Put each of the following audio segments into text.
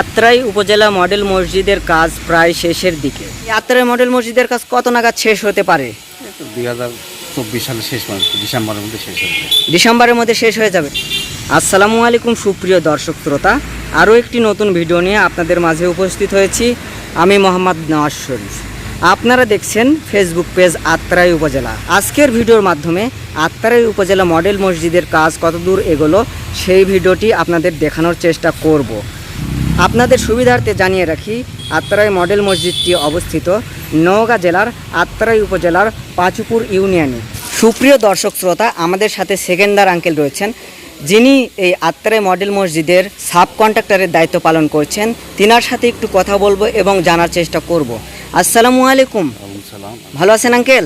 আত্রাই উপজেলা মডেল মসজিদের কাজ প্রায় শেষের দিকে। আত্রাই মডেল মসজিদের কাজ কত নাগাদ শেষ হতে পারে? দুই হাজার চব্বিশ সালে শেষ ডিসেম্বরের মধ্যে শেষ হবে ডিসেম্বরের মধ্যে শেষ হয়ে যাবে। আসসালামু আলাইকুম সুপ্রিয় দর্শক শ্রোতা। আরও একটি নতুন ভিডিও নিয়ে আপনাদের মাঝে উপস্থিত হয়েছি। আমি মোহাম্মদ নওয়াজ শরীফ। আপনারা দেখছেন ফেসবুক পেজ আত্রাই উপজেলা। আজকের ভিডিওর মাধ্যমে আত্রাই উপজেলা মডেল মসজিদের কাজ কতদূর এগোলো সেই ভিডিওটি আপনাদের দেখানোর চেষ্টা করব। আপনাদের সুবিধার্থে জানিয়ে রাখি আত্রাই মডেল মসজিদটি অবস্থিত নওগাঁ জেলার আত্রাই উপজেলার পাঁচুপুর ইউনিয়নে। সুপ্রিয় দর্শক শ্রোতা আমাদের সাথে সেকেন্ডার আঙ্কেল রয়েছেন যিনি এই আত্রাই মডেল মসজিদের সাব কন্ট্রাক্টরের দায়িত্ব পালন করছেন। তিনার সাথে একটু কথা বলব এবং জানার চেষ্টা করব। আসসালামু আলাইকুম। ভালো আছেন আঙ্কেল?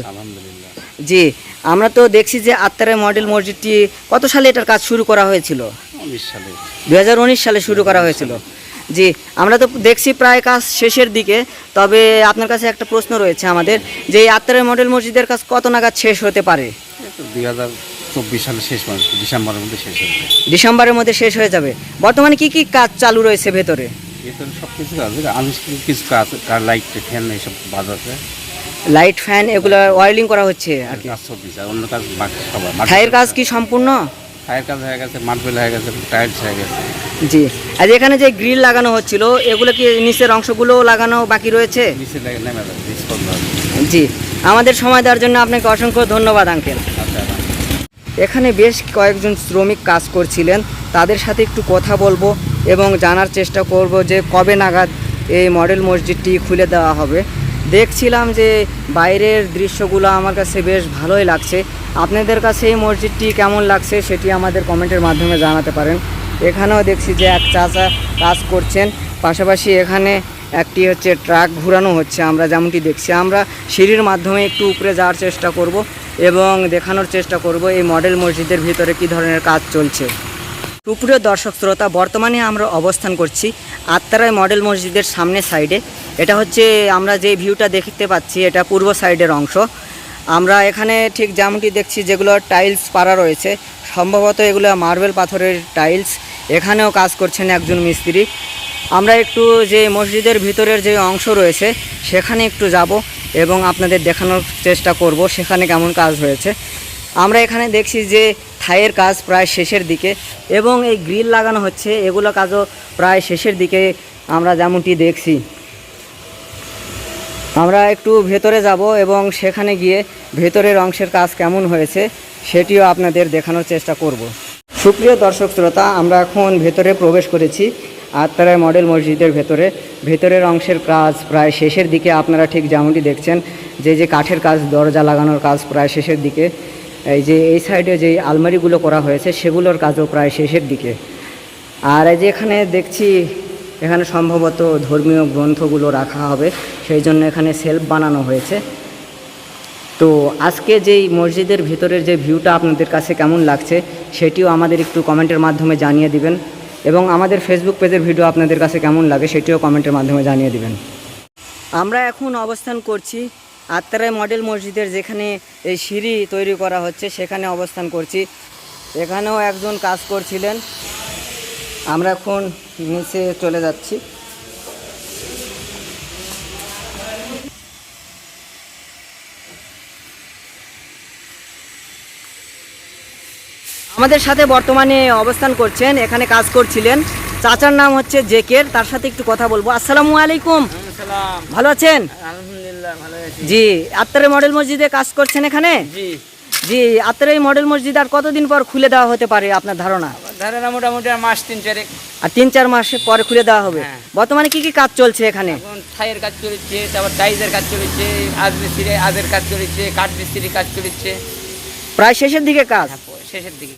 জি আমরা তো দেখছি যে আত্রাই মডেল মসজিদটি কত সালে এটার কাজ শুরু করা হয়েছিল? দু হাজার উনিশ সালে শুরু করা হয়েছিল। জি আমরা তো দেখছি প্রায় কাজ শেষের দিকে তবে আপনার কাছে একটা প্রশ্ন রয়েছে আমাদের যে এই আত্মারের মডেল মসজিদের কাজ কত নাগাদ শেষ হতে পারে? দুই হাজার চব্বিশ সালে শেষ ডিসেম্বরের মধ্যে শেষ হবে ডিসেম্বরের মধ্যে শেষ হয়ে যাবে। বর্তমানে কি কি কাজ চালু রয়েছে ভেতরে? এতে সব কিছু আছে আনুষ্ঠানিক কিছু কাজ কার লাইট ফ্যান এইসব বাজ আছে। লাইট ফ্যান এগুলো ওয়ারিং করা হচ্ছে আর কি। অন্য কাজ বাকি সবার। কাজ কি সম্পূর্ণ? ছায়ের কাজ হয়ে গেছে মার্বেল হয়ে গেছে টাইলস হয়ে গেছে। জি। আর এখানে যে গ্রিল লাগানো হচ্ছিল এগুলো কি নিচের অংশগুলো লাগানো বাকি রয়েছে? নিচে নেমে যাবে জি। আমাদের সময় দেওয়ার জন্য আপনাকে অসংখ্য ধন্যবাদ আঙ্কেল আচ্ছা এখানে বেশ কয়েকজন শ্রমিক কাজ করছিলেন তাদের সাথে একটু কথা বলব এবং জানার চেষ্টা করব যে কবে নাগাদ এই মডেল মসজিদটি খুলে দেওয়া হবে। দেখছিলাম যে বাইরের দৃশ্যগুলো আমার কাছে বেশ ভালোই লাগছে। আপনাদের কাছে এই মসজিদটি কেমন লাগছে সেটি আমাদের কমেন্টের মাধ্যমে জানাতে পারেন। এখানেও দেখছি যে এক চাচা কাজ করছেন। পাশাপাশি এখানে একটি হচ্ছে ট্রাক ঘোরানো হচ্ছে, আমরা যেমনটি দেখছি। আমরা সিঁড়ির মাধ্যমে একটু উপরে যাওয়ার চেষ্টা করব এবং দেখানোর চেষ্টা করব এই মডেল মসজিদের ভিতরে কী ধরনের কাজ চলছে। সুপ্রিয় দর্শক শ্রোতা, বর্তমানে আমরা অবস্থান করছি আত্মারায় মডেল মসজিদের সামনে সাইডে। এটা হচ্ছে আমরা যে ভিউটা দেখতে পাচ্ছি, এটা পূর্ব সাইডের অংশ। আমরা এখানে ঠিক যেমনটি দেখছি, যেগুলো টাইলস পাড়া রয়েছে, সম্ভবত এগুলো মার্বেল পাথরের টাইলস। এখানেও কাজ করছেন একজন মিস্ত্রি। আমরা একটু যে মসজিদের ভিতরের যে অংশ রয়েছে, সেখানে একটু যাব এবং আপনাদের দেখানোর চেষ্টা করব, সেখানে কেমন কাজ হয়েছে। আমরা এখানে দেখছি যে থাইয়ের কাজ প্রায় শেষের দিকে এবং এই গ্রিল লাগানো হচ্ছে, এগুলো কাজও প্রায় শেষের দিকে আমরা যেমনটি দেখছি। আমরা একটু ভেতরে যাব এবং সেখানে গিয়ে ভেতরের অংশের কাজ কেমন হয়েছে সেটিও আপনাদের দেখানোর চেষ্টা করব। সুপ্রিয় দর্শক শ্রোতা, আমরা এখন ভেতরে প্রবেশ করেছি। আত্মারায় মডেল মসজিদের ভেতরে। ভেতরের অংশের কাজ প্রায় শেষের দিকে, আপনারা ঠিক যেমনটি দেখছেন, যে যে কাঠের কাজ, দরজা লাগানোর কাজ প্রায় শেষের দিকে, এই যে এই সাইডে যে আলমারিগুলো করা হয়েছে, সেগুলোর কাজও প্রায় শেষের দিকে। আর এই যে এখানে দেখছি এখানে সম্ভবত ধর্মীয় গ্রন্থগুলো রাখা হবে, সেই জন্য এখানে সেলফ বানানো হয়েছে। তো আজকে যেই মসজিদের ভিতরের যে ভিউটা আপনাদের কাছে কেমন লাগছে, সেটিও আমাদের একটু কমেন্টের মাধ্যমে জানিয়ে দিবেন এবং আমাদের ফেসবুক পেজের ভিডিও আপনাদের কাছে কেমন লাগে, সেটিও কমেন্টের মাধ্যমে জানিয়ে দিবেন। আমরা এখন অবস্থান করছি আত্মারায় মডেল মসজিদের যেখানে এই সিঁড়ি তৈরি করা হচ্ছে, সেখানে অবস্থান করছি। এখানেও একজন কাজ করছিলেন। আমরা এখন নিচে চলে যাচ্ছি। আমাদের সাথে বর্তমানে অবস্থান করছেন এখানে কাজ করছিলেন। চাচার নাম হচ্ছে জেকের তার সাথে একটু কথা বলব। আসসালামু আলাইকুম। ভালো আছেন? আলহামদুলিল্লাহ ভালো আছি। জি আত্মারে মডেল মসজিদে কাজ করছেন এখানে? জি। জি আত্মারে মডেল মসজিদ আর কতদিন পর খুলে দেওয়া হতে পারে আপনার ধারণা? ধারণা মোটামুটি আর মাস তিন চারেক। আর তিন চার মাস পরে খুলে দেওয়া হবে? হ্যাঁ। বর্তমানে কি কি কাজ চলছে এখানে? ঠাইয়ের থাইয়ের কাজ চলেছে তারপর টাইজের কাজ চলেছে আজ মিস্ত্রি আজের কাজ চলছে কাঠ মিস্ত্রির কাজ চলেছে। প্রায় শেষের দিকে কাজ? হ্যাঁ, শেষের দিকে।